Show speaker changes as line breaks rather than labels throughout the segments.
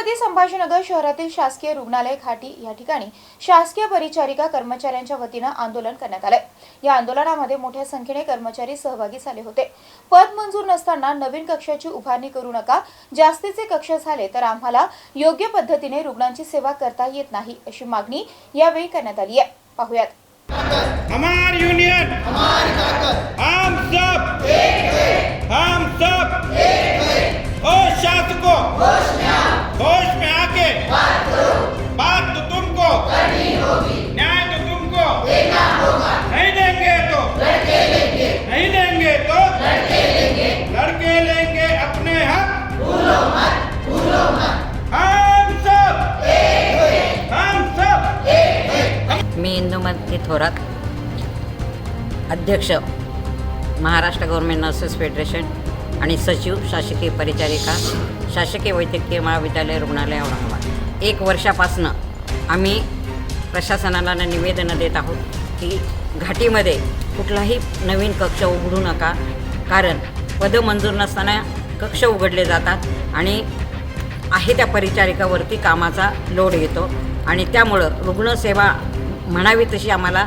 छत्रपती संभाजीनगर शहरातील शासकीय रुग्णालय घाटी या ठिकाणी शासकीय परिचारिका कर्मचाऱ्यांच्या वतीनं आंदोलन करण्यात आलंय. या आंदोलनामध्ये मोठ्या संख्येने कर्मचारी सहभागी झाले होते. पद मंजूर नसताना नवीन कक्षाची उभारणी करू नका जास्तीचे कक्ष झाले तर आम्हाला योग्य पद्धतीने रुग्णांची सेवा करता येत नाही अशी मागणी यावेळी करण्यात आली आहे. पाहुयात.
हमार यूनियन हम सब हम सब ओ मी
थोरात अध्यक्ष महाराष्ट्र गव्हर्मेंट नर्सेस फेडरेशन आणि सचिव शासकीय परिचारिका शासकीय वैद्यकीय महाविद्यालय रुग्णालय औरंगाबाद. एक वर्षापासनं आम्ही प्रशासनाला निवेदनं देत आहोत की घाटीमध्ये कुठलाही नवीन कक्ष उघडू नका कारण पदं मंजूर नसताना कक्ष उघडले जातात आणि आहे त्या परिचारिकावरती कामाचा लोड येतो आणि त्यामुळं रुग्णसेवा म्हणावी तशी आम्हाला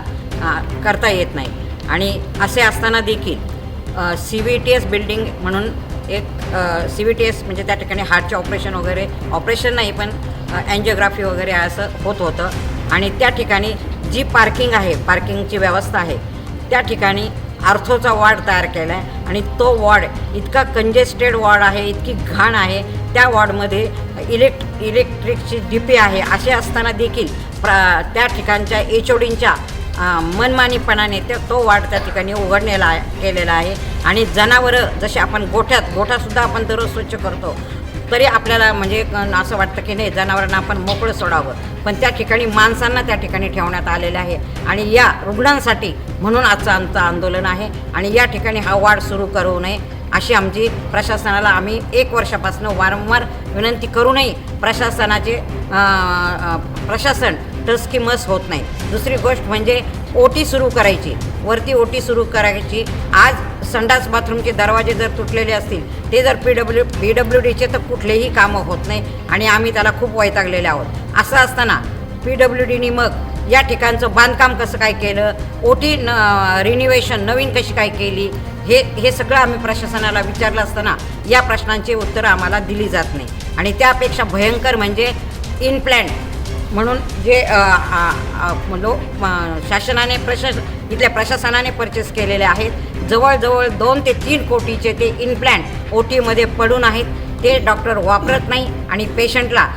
करता येत नाही. आणि असे असताना देखील C V T S building म्हणून एक सी व्ही टी एस म्हणजे त्या ठिकाणी हार्टचे ऑपरेशन वगैरे ऑपरेशन नाही पण अँजिओग्राफी वगैरे असं होत होतं. आणि त्या ठिकाणी जी पार्किंग आहे पार्किंगची व्यवस्था आहे त्या ठिकाणी आर्थोचा वॉर्ड तयार केला आहे आणि तो वॉर्ड इतका कंजेस्टेड वॉर्ड आहे इतकी घाण आहे त्या वॉर्डमध्ये इलेक्ट इलेक्ट्रिकची डीपी आहे असे असताना देखील प्र त्या ठिकाणच्या एच ओ डींच्या मनमानीपणाने त्या तो वाढ त्या ठिकाणी उघडलेला आहे केलेला आहे. आणि जनावरं जसे आपण गोठ्यात गोठासुद्धा आपण दररोज स्वच्छ करतो तरी आपल्याला म्हणजे असं वाटतं की नाही जनावरांना आपण मोकळं सोडावं. पण त्या ठिकाणी माणसांना त्या ठिकाणी ठेवण्यात आलेलं आहे. आणि या रुग्णांसाठी म्हणून आजचं आमचं आंदोलन आहे. आणि या ठिकाणी हा वाढ सुरू करू नये. अशी आमची प्रशासनाला आम्ही एक वर्षापासून वारंवार विनंती करूनही प्रशासनाचे प्रशासन टस्किमस होत नाही. दुसरी गोष्ट म्हणजे ओ टी सुरू करायची. वरती ओ टी सुरू करायची. आज संडास बाथरूमचे दरवाजे जर तुटलेले असतील ते जर पी डब्ल्यू पी डब्ल्यू डीचे तर कुठलेही कामं होत नाही आणि आम्ही त्याला खूप वैतागलेले आहोत. असं असताना पी डब्ल्यू डीनी मग या ठिकाणचं बांधकाम कसं काय केलं? ओ टी न रिनिवेशन नवीन कशी काय केली? हे हे सगळं आम्ही प्रशासनाला विचारलं असताना या प्रश्नांची उत्तरं आम्हाला दिली जात नाही. आणि त्यापेक्षा भयंकर म्हणजे इनप्लॅन म्हणून जे लोक लो शासनाने प्रशास इथल्या प्रशासनाने परचेस केलेले आहेत. जवळजवळ दोन ते तीन कोटीचे ते इनप्लॅन्ट ओ टीमध्ये पडून आहेत. ते डॉक्टर वापरत नाही आणि पेशंटला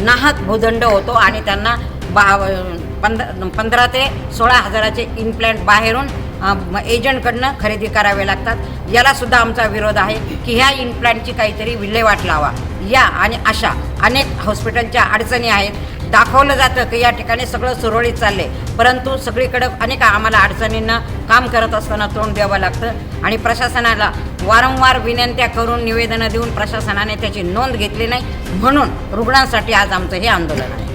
नाहक भूदंड होतो आणि त्यांना बा पंधरा पंधरा ते सोळा हजाराचे इनप्लॅन्ट बाहेरून एजंटकडनं खरेदी करावे लागतात. यालासुद्धा आमचा विरोध आहे की ह्या इम्प्लांटची काहीतरी विल्हेवाट लावा. या आणि अशा. अनेक हॉस्पिटलच्या अडचणी आहेत. दाखवलं जातं की या ठिकाणी सगळं सुरळीत चालले परंतु सगळीकडं अनेक आम्हाला अडचणींना काम करत असताना तोंड द्यावं लागतं. आणि प्रशासनाला वारंवार विनंत्या करून निवेदनं देऊन प्रशासनाने त्याची नोंद घेतली नाही. म्हणून रुग्णांसाठी आज आमचं हे आंदोलन आहे.